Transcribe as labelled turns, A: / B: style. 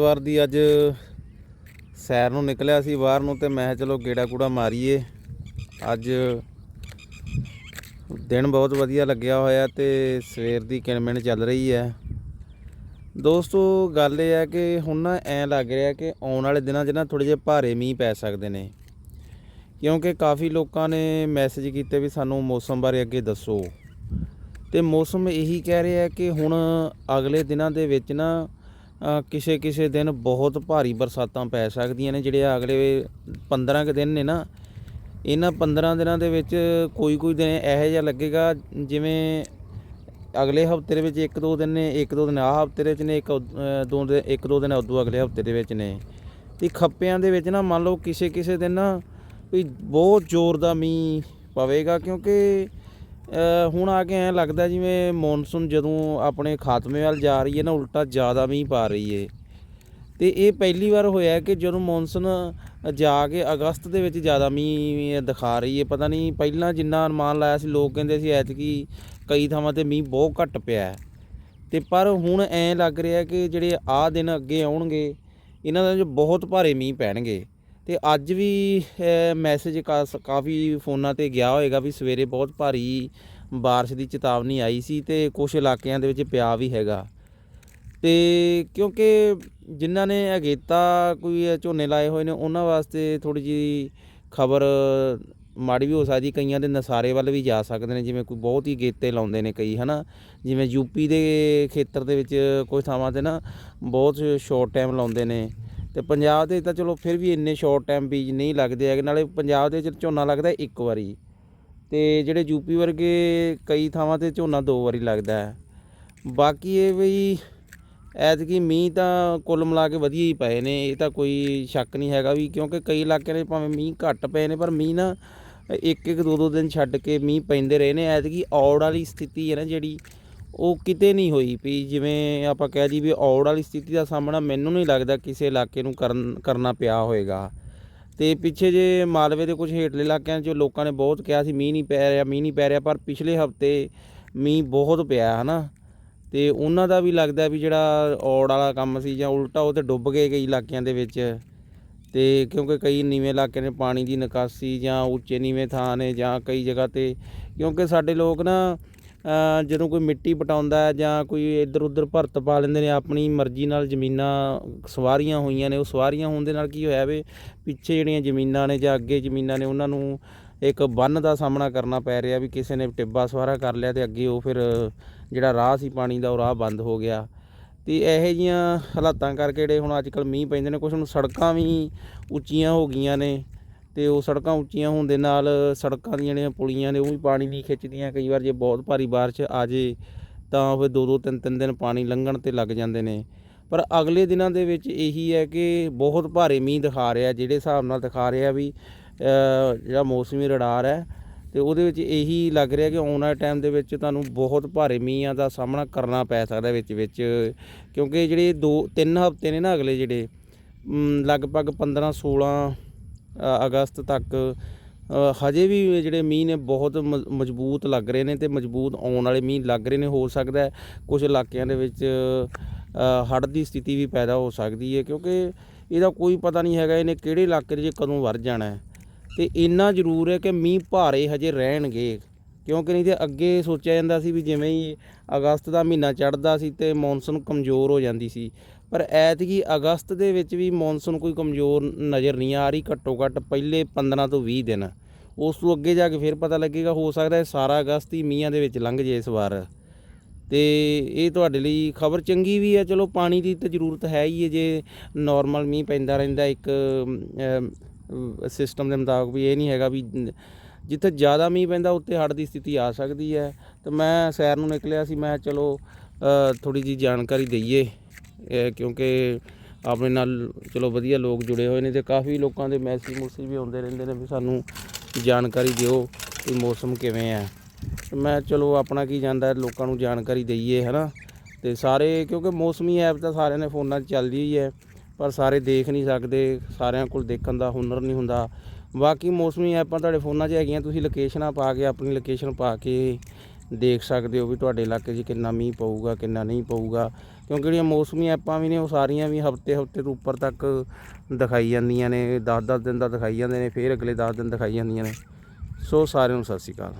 A: ਵਾਰ ਦੀ ਅੱਜ ਸੈਰ ਨੂੰ ਨਿਕਲਿਆ ਸੀ ਬਾਹਰ ਨੂੰ ਤੇ ਮੈਂ ਕਿਹਾ ਚਲੋ ਗੇੜਾ ਕੂੜਾ ਮਾਰੀਏ। ਅੱਜ ਦਿਨ ਬਹੁਤ ਵਧੀਆ ਲੱਗਿਆ ਹੋਇਆ ਤੇ ਸਵੇਰ ਦੀ ਕਿਣਮਿਣ ਚੱਲ ਰਹੀ ਹੈ। ਦੋਸਤੋ, ਗੱਲ ਇਹ ਹੈ ਕਿ ਹੁਣ ਨਾ ਐ ਲੱਗ ਰਿਹਾ ਕਿ ਆਉਣ ਵਾਲੇ ਦਿਨਾਂ 'ਚ ਨਾ ਥੋੜੇ ਜਿਹੇ ਭਾਰੇ ਮੀਂਹ ਪੈ ਸਕਦੇ ਨੇ। ਕਿਉਂਕਿ ਕਾਫੀ ਲੋਕਾਂ ਨੇ ਮੈਸੇਜ ਕੀਤੇ ਵੀ ਸਾਨੂੰ ਮੌਸਮ ਬਾਰੇ ਅੱਗੇ ਦੱਸੋ। ਤੇ ਮੌਸਮ ਇਹੀ ਕਹਿ ਰਿਹਾ ਕਿ ਹੁਣ ਅਗਲੇ ਦਿਨਾਂ ਦੇ ਵਿੱਚ ਨਾ ਕਿਸੇ ਕਿਸੇ ਦਿਨ ਬਹੁਤ ਭਾਰੀ ਬਰਸਾਤਾਂ ਪੈ ਸਕਦੀਆਂ ਨੇ, ਜਿਹੜੇ ਅਗਲੇ 15 ਕੁ ਦਿਨ ਨੇ ਨਾ, ਇਹਨਾਂ 15 ਦਿਨਾਂ ਦੇ ਵਿੱਚ ਕੋਈ ਕੋਈ ਦਿਨ ਇਹੋ ਜਿਹਾ ਲੱਗੇਗਾ, ਜਿਵੇਂ ਅਗਲੇ ਹਫ਼ਤੇ ਦੇ ਵਿੱਚ ਇੱਕ ਦੋ ਦਿਨ ਨੇ, ਇੱਕ ਦੋ ਦਿਨ ਆਹ ਹਫ਼ਤੇ ਦੇ ਵਿੱਚ ਨੇ, ਇੱਕ ਦੋ ਦਿਨ, ਇੱਕ ਦੋ ਦਿਨ ਉਦੋਂ ਅਗਲੇ ਹਫ਼ਤੇ ਦੇ ਵਿੱਚ ਨੇ। ਤੇ ਖੱਪਿਆਂ ਦੇ ਵਿੱਚ ਨਾ ਮੰਨ ਲਓ ਕਿਸੇ ਕਿਸੇ ਦਿਨ ਨਾ ਵੀ ਬਹੁਤ ਜ਼ੋਰ ਦਾ ਮੀਂਹ ਪਵੇਗਾ, ਕਿਉਂਕਿ ਹੁਣ ਆ ਕੇ ਐਂ ਲੱਗਦਾ ਜਿਵੇਂ ਮੌਨਸੂਨ ਜਦੋਂ ਆਪਣੇ ਖਾਤਮੇ ਵੱਲ ਜਾ ਰਹੀ ਹੈ ਨਾ, ਉਲਟਾ ਜ਼ਿਆਦਾ ਮੀਂਹ ਪਾ ਰਹੀ ਹੈ ਤੇ ਇਹ ਪਹਿਲੀ ਵਾਰ ਹੋਇਆ ਕਿ ਜਦੋਂ ਮੌਨਸੂਨ ਜਾ ਕੇ ਅਗਸਤ ਦੇ ਵਿੱਚ ਜ਼ਿਆਦਾ ਮੀਂਹ ਦਿਖਾ ਰਹੀ ਹੈ ਪਤਾ ਨਹੀਂ ਪਹਿਲਾਂ ਜਿੰਨਾ ਅਨੁਮਾਨ ਲਾਇਆ ਸੀ, ਲੋਕ ਕਹਿੰਦੇ ਸੀ ਐਤਕੀ ਕਈ ਥਾਵਾਂ ਤੇ ਮੀਂਹ ਬਹੁਤ ਘੱਟ ਪਿਆ ਹੈ। ਤੇ ਪਰ ਹੁਣ ਐਂ ਲੱਗ ਰਿਹਾ ਕਿ ਜਿਹੜੇ ਆਹ ਦਿਨ ਅੱਗੇ ਆਉਣਗੇ, ਇਹਨਾਂ ਦਾ ਜੋ ਬਹੁਤ ਭਾਰੇ ਮੀਂਹ ਪੈਣਗੇ ਤੇ ਅੱਜ ਵੀ ਮੈਸੇਜ ਕਾਫੀ ਫੋਨਾਂ ਤੇ ਗਿਆ ਹੋਏਗਾ ਵੀ ਸਵੇਰੇ ਬਹੁਤ ਭਾਰੀ ਬਾਰਿਸ਼ ਦੀ ਚੇਤਾਵਨੀ ਆਈ ਸੀ ਤੇ ਕੁਝ ਇਲਾਕਿਆਂ ਦੇ ਵਿੱਚ ਪਿਆ ਵੀ ਹੈਗਾ। ਤੇ ਕਿਉਂਕਿ ਜਿਨ੍ਹਾਂ ਨੇ ਅਗੇਤਾ ਕੋਈ ਝੋਨੇ ਲਾਏ ਹੋਏ ਨੇ, ਉਹਨਾਂ ਵਾਸਤੇ ਥੋੜੀ ਜੀ ਖਬਰ ਮਾੜੀ ਵੀ ਹੋ ਸਕਦੀ, ਕਈਆਂ ਦੇ ਨਸਾਰੇ ਵੱਲ ਵੀ ਜਾ ਸਕਦੇ ਨੇ, ਜਿਵੇਂ ਕੋਈ ਬਹੁਤ ਹੀ ਗੇਤੇ ਲਾਉਂਦੇ ਨੇ ਕਈ, ਹਨਾ। ਜਿਵੇਂ ਯੂਪੀ ਦੇ ਖੇਤਰ ਦੇ ਵਿੱਚ ਕੁਝ ਥਾਵਾਂ ਤੇ ਨਾ ਬਹੁਤ ਸ਼ਾਰਟ ਟਾਈਮ ਲਾਉਂਦੇ ਨੇ। ਤੇ ਪੰਜਾਬ ਦੇ ਤਾਂ ਚਲੋ ਫਿਰ ਵੀ ਇੰਨੇ ਸ਼ਾਰਟ ਟਾਈਮ ਬੀਜ ਨਹੀਂ ਲੱਗਦੇ ਹੈਗੇ, ਨਾਲੇ ਪੰਜਾਬ ਦੇ ਵਿੱਚ ਝੋਨਾ ਲੱਗਦਾ ਇੱਕ ਵਾਰੀ। ਤੇ ਜਿਹੜੇ ਯੂਪੀ ਵਰਗੇ ਕਈ ਥਾਵਾਂ ਤੇ ਝੋਨਾ ਦੋ ਵਾਰੀ ਲੱਗਦਾ ਹੈ। ਬਾਕੀ ਇਹ ਵੀ ਐਤਕੀ ਮੀਂਹ ਤਾਂ ਕੁੱਲ ਮਿਲਾ ਕੇ ਵਧੀਆ ਹੀ ਪਏ ਨੇ, ਇਹ ਤਾਂ ਕੋਈ ਸ਼ੱਕ ਨਹੀਂ ਹੈਗਾ ਵੀ ਕਿਉਂਕਿ ਕਈ ਇਲਾਕਿਆਂ ਦੇ ਭਾਵੇਂ ਮੀਂਹ ਘੱਟ ਪਏ ਨੇ, ਪਰ ਮੀਂਹ ਨਾ ਇੱਕ ਇੱਕ ਦੋ ਦੋ ਦਿਨ ਛੱਡ ਕੇ ਮੀਂਹ ਪੈਂਦੇ ਰਹੇ ਨੇ। ਐਤਕੀ ਔੜ ਵਾਲੀ ਸਥਿਤੀ ਹੈ ਨਾ ਜਿਹੜੀ ਉਹ ਕਿਤੇ ਨਹੀਂ ਹੋਈ ਵੀ ਜਿਵੇਂ ਆਪਾਂ ਕਹਿ ਜੀ ਵੀ ਔੜ ਵਾਲੀ ਸਥਿਤੀ ਦਾ ਸਾਹਮਣਾ ਮੈਨੂੰ ਨਹੀਂ ਲੱਗਦਾ ਕਿਸੇ ਇਲਾਕੇ ਨੂੰ ਕਰਨ, ਕਰਨਾ ਪਿਆ ਹੋਵੇਗਾ ਤੇ ਪਿੱਛੇ ਜੇ ਮਾਲਵੇ ਦੇ ਕੁਝ ਹੇਠਲੇ ਇਲਾਕਿਆਂ 'ਚ ਲੋਕਾਂ ਨੇ ਬਹੁਤ ਕਿਹਾ ਸੀ, ਮੀਂਹ ਨਹੀਂ ਪੈ ਰਿਹਾ, ਮੀਂਹ ਨਹੀਂ ਪੈ ਰਿਹਾ, ਪਰ ਪਿਛਲੇ ਹਫ਼ਤੇ ਮੀਂਹ ਬਹੁਤ ਪਿਆ, ਹਨਾ। ਤੇ ਉਹਨਾਂ ਦਾ ਵੀ ਲੱਗਦਾ ਵੀ ਜਿਹੜਾ ਔੜ ਵਾਲਾ ਕੰਮ ਸੀ ਜਾਂ ਉਲਟਾ ਉਹ ਤੇ ਡੁੱਬ ਗਏ ਕਈ ਇਲਾਕਿਆਂ ਦੇ ਵਿੱਚ। ਤੇ ਕਿਉਂਕਿ ਕਈ ਨੀਵੇਂ ਇਲਾਕੇ ਨੇ, ਪਾਣੀ ਦੀ ਨਿਕਾਸੀ ਜਾਂ ਉੱਚੇ ਨੀਵੇਂ ਥਾਂ ਨੇ ਜਾਂ ਕਈ ਜਗ੍ਹਾ ਤੇ, ਕਿਉਂਕਿ ਸਾਡੇ ਲੋਕ ਨਾ ਜਦੋਂ ਕੋਈ ਮਿੱਟੀ ਪਟਾਉਂਦਾ ਜਾਂ ਕੋਈ ਇੱਧਰ ਉੱਧਰ ਭਰਤ ਪਾ ਲੈਂਦੇ ਨੇ, ਆਪਣੀ ਮਰਜ਼ੀ ਨਾਲ ਜ਼ਮੀਨਾਂ ਸਵਾਰੀਆਂ ਹੋਈਆਂ ਨੇ, ਉਹ ਸਵਾਰੀਆਂ ਹੋਣ ਦੇ ਨਾਲ ਕੀ ਹੋਇਆ ਵੇ ਪਿੱਛੇ ਜਿਹੜੀਆਂ ਜ਼ਮੀਨਾਂ ਨੇ ਜਾਂ ਅੱਗੇ ਜ਼ਮੀਨਾਂ ਨੇ, ਉਹਨਾਂ ਨੂੰ ਇੱਕ ਬੰਨ ਦਾ ਸਾਹਮਣਾ ਕਰਨਾ ਪੈ ਰਿਹਾ ਵੀ ਕਿਸੇ ਨੇ ਟਿੱਬਾ ਸਵਾਰਾ ਕਰ ਲਿਆ ਤੇ ਅੱਗੇ ਉਹ ਫਿਰ ਜਿਹੜਾ ਰਾਹ ਸੀ ਪਾਣੀ ਦਾ, ਉਹ ਰਾਹ ਬੰਦ ਹੋ ਗਿਆ। ਤੇ ਇਹੋ ਜੀਆਂ ਹਾਲਾਤਾਂ ਕਰਕੇ ਜਿਹੜੇ ਹੁਣ ਅੱਜ ਕੱਲ ਮੀਂਹ ਪੈਂਦੇ ਨੇ ਕੁਝ ਹੁਣ ਸੜਕਾਂ ਵੀ ਉੱਚੀਆਂ ਹੋ ਗਈਆਂ ਨੇ। ਤੇ ਉਹ ਸੜਕਾਂ ਉੱਚੀਆਂ ਹੋਣ ਦੇ ਨਾਲ ਸੜਕਾਂ ਦੀਆਂ ਜਿਹੜੀਆਂ ਪੁਲੀਆਂ ਨੇ ਉਹ ਵੀ ਪਾਣੀ ਨਹੀਂ ਖਿੱਚਦੀਆਂ। ਕਈ ਵਾਰ ਜੇ ਬਹੁਤ ਭਾਰੀ ਬਾਰਿਸ਼ ਆ ਜੇ ਤਾਂ ਫਿਰ ਦੋ ਦੋ ਤਿੰਨ ਤਿੰਨ ਦਿਨ ਪਾਣੀ ਲੰਘਣ ਤੇ ਲੱਗ ਜਾਂਦੇ ਨੇ। ਪਰ ਅਗਲੇ ਦਿਨਾਂ ਦੇ ਵਿੱਚ ਇਹੀ ਹੈ ਕਿ ਬਹੁਤ ਭਾਰੇ ਮੀਂਹ ਦਿਖਾ ਰਿਹਾ, ਜਿਹੜੇ ਹਿਸਾਬ ਨਾਲ ਦਿਖਾ ਰਿਹਾ ਵੀ ਜਿਹੜਾ ਮੌਸਮੀ ਰਡਾਰ ਹੈ। ਤੇ ਉਹਦੇ ਵਿੱਚ ਇਹੀ ਲੱਗ ਰਿਹਾ ਕਿ ਆਉਣ ਵਾਲੇ ਟਾਈਮ ਦੇ ਵਿੱਚ ਤੁਹਾਨੂੰ ਬਹੁਤ ਭਾਰੇ ਮੀਂਹਾਂ ਦਾ ਸਾਹਮਣਾ ਕਰਨਾ ਪੈ ਸਕਦਾ ਵਿੱਚ ਵਿੱਚ। ਕਿਉਂਕਿ ਜਿਹੜੇ ਦੋ, ਤਿੰਨ ਹਫ਼ਤੇ ਨੇ ਨਾ ਅਗਲੇ ਜਿਹੜੇ ਲਗਭਗ 15 16 ਅਗਸਤ ਤੱਕ ਹਜੇ ਵੀ ਜਿਹੜੇ ਮੀਂਹ ਨੇ ਬਹੁਤ ਮ- ਮਜ਼ਬੂਤ ਲੱਗ ਰਹੇ ਨੇ ਤੇ ਮਜ਼ਬੂਤ ਆਉਣ ਵਾਲੇ ਮੀਂਹ ਲੱਗ ਰਹੇ ਨੇ, ਹੋ ਸਕਦਾ ਹੈ ਕੁਝ ਇਲਾਕਿਆਂ ਦੇ ਵਿੱਚ ਹੜ੍ਹ ਦੀ ਸਥਿਤੀ ਵੀ ਪੈਦਾ ਹੋ ਸਕਦੀ ਹੈ, ਕਿਉਂਕਿ ਇਹਦਾ ਕੋਈ ਪਤਾ ਨਹੀਂ ਹੈਗਾ ਇਹਨੇ ਕਿਹੜੇ ਇਲਾਕੇ 'ਚ ਕਦੋਂ ਵਰ ਜਾਣਾ ਹੈ। ਤੇ ਇੰਨਾ ਜ਼ਰੂਰ ਹੈ ਕਿ ਮੀਂਹ ਭਾਰੇ ਹਜੇ ਰਹਿਣਗੇ, ਕਿਉਂਕਿ ਨਹੀਂ ਤੇ ਅੱਗੇ ਸੋਚਿਆ ਜਾਂਦਾ ਸੀ ਵੀ ਜਿਵੇਂ ਹੀ ਅਗਸਤ ਦਾ ਮਹੀਨਾ ਚੜ੍ਹਦਾ ਸੀ ਤੇ ਮੌਨਸੂਨ ਕਮਜ਼ੋਰ ਹੋ ਜਾਂਦੀ ਸੀ ਪਰ ਐਤਕੀ ਅਗਸਤ ਦੇ ਵਿੱਚ ਵੀ ਮੌਨਸੂਨ ਕੋਈ ਕਮਜ਼ੋਰ ਨਜ਼ਰ ਨਹੀਂ ਆ ਰਹੀ, ਘੱਟੋ ਘੱਟ ਪਹਿਲੇ 15 ਤੋਂ 20 ਦਿਨ। ਉਸ ਤੋਂ ਅੱਗੇ ਜਾ ਕੇ ਫਿਰ ਪਤਾ ਲੱਗੇਗਾ, ਹੋ ਸਕਦਾ ਹੈ ਸਾਰਾ ਅਗਸਤ ਹੀ ਮੀਂਹਾਂ ਦੇ ਵਿੱਚ ਲੰਘ ਜੇ ਇਸ ਵਾਰ। ਤੇ ਇਹ ਤੁਹਾਡੇ ਲਈ ਖਬਰ ਚੰਗੀ ਵੀ ਹੈ, ਚਲੋ ਪਾਣੀ ਦੀ ਤਾਂ ਜ਼ਰੂਰਤ ਹੈ ਹੀ ਹੈ, ਜੇ ਨਾਰਮਲ ਮੀਂਹ ਪੈਂਦਾ ਰਹਿੰਦਾ ਇੱਕ ਸਿਸਟਮ ਦੇ ਮੁਤਾਬਕ ਵੀ ਇਹ ਨਹੀਂ ਹੈਗਾ ਵੀ ਜਿੱਥੇ ਜ਼ਿਆਦਾ ਮੀਂਹ ਪੈਂਦਾ ਉੱਥੇ ਹੜ੍ਹ ਦੀ ਸਥਿਤੀ ਆ ਸਕਦੀ ਹੈ। ਤੇ ਮੈਂ ਸੈਰ ਨੂੰ ਨਿਕਲਿਆ ਸੀ, ਮੈਂ ਚਲੋ ਥੋੜੀ ਜੀ ਜਾਣਕਾਰੀ ਦਈਏ। ਇਹ ਕਿਉਂਕਿ ਆਪਣੇ ਨਾਲ ਚਲੋ ਵਧੀਆ ਲੋਕ ਜੁੜੇ ਹੋਏ ਨੇ ਤੇ ਕਾਫੀ ਲੋਕਾਂ ਦੇ ਮੈਸੇਜ ਮੂਸੇਜ ਵੀ ਆਉਂਦੇ ਰਹਿੰਦੇ ਨੇ ਵੀ ਸਾਨੂੰ ਜਾਣਕਾਰੀ ਦਿਓ ਕਿ ਮੌਸਮ ਕਿਵੇਂ ਹੈ ਮੈਂ ਚਲੋ ਆਪਣਾ ਕੀ ਜਾਂਦਾ ਲੋਕਾਂ ਨੂੰ ਜਾਣਕਾਰੀ ਦਈਏ, ਹੈਨਾ? ਤੇ ਸਾਰੇ, ਕਿਉਂਕਿ ਮੌਸਮੀ ਐਪ ਤਾਂ ਸਾਰਿਆਂ ਦੇ ਫੋਨਾਂ 'ਚ ਚੱਲਦੀ ਹੀ ਹੈ, ਪਰ ਸਾਰੇ ਦੇਖ ਨਹੀਂ ਸਕਦੇ, ਸਾਰਿਆਂ ਕੋਲ ਦੇਖਣ ਦਾ ਹੁਨਰ ਨਹੀਂ ਹੁੰਦਾ। ਬਾਕੀ ਮੌਸਮੀ ਐਪਾਂ ਤੁਹਾਡੇ ਫੋਨਾਂ 'ਚ ਹੈਗੀਆਂ, ਤੁਸੀਂ ਲੋਕੇਸ਼ਨਾਂ ਪਾ ਕੇ, ਆਪਣੀ ਲੋਕੇਸ਼ਨ ਪਾ ਕੇ ਦੇਖ ਸਕਦੇ ਹੋ ਵੀ ਤੁਹਾਡੇ ਇਲਾਕੇ 'ਚ ਕਿੰਨਾ ਮੀਂਹ ਪਊਗਾ, ਕਿੰਨਾ ਨਹੀਂ ਪਊਗਾ। ਕਿਉਂਕਿ ਜਿਹੜੀਆਂ ਮੌਸਮੀ ਐਪਾਂ ਵੀ ਨੇ, ਉਹ ਸਾਰੀਆਂ ਵੀ ਹਫ਼ਤੇ ਹਫ਼ਤੇ ਤੋਂ ਉੱਪਰ ਤੱਕ ਦਿਖਾਈ ਜਾਂਦੀਆਂ ਨੇ 10-10 ਦਿਨ ਦਾ ਦਿਖਾਈ ਜਾਂਦੇ ਨੇ, ਫਿਰ ਅਗਲੇ 10 ਦਿਨ ਦਿਖਾਈ ਜਾਂਦੀਆਂ ਨੇ। ਸੋ ਸਾਰਿਆਂ ਨੂੰ ਸਤਿ ਸ਼੍ਰੀ ਅਕਾਲ।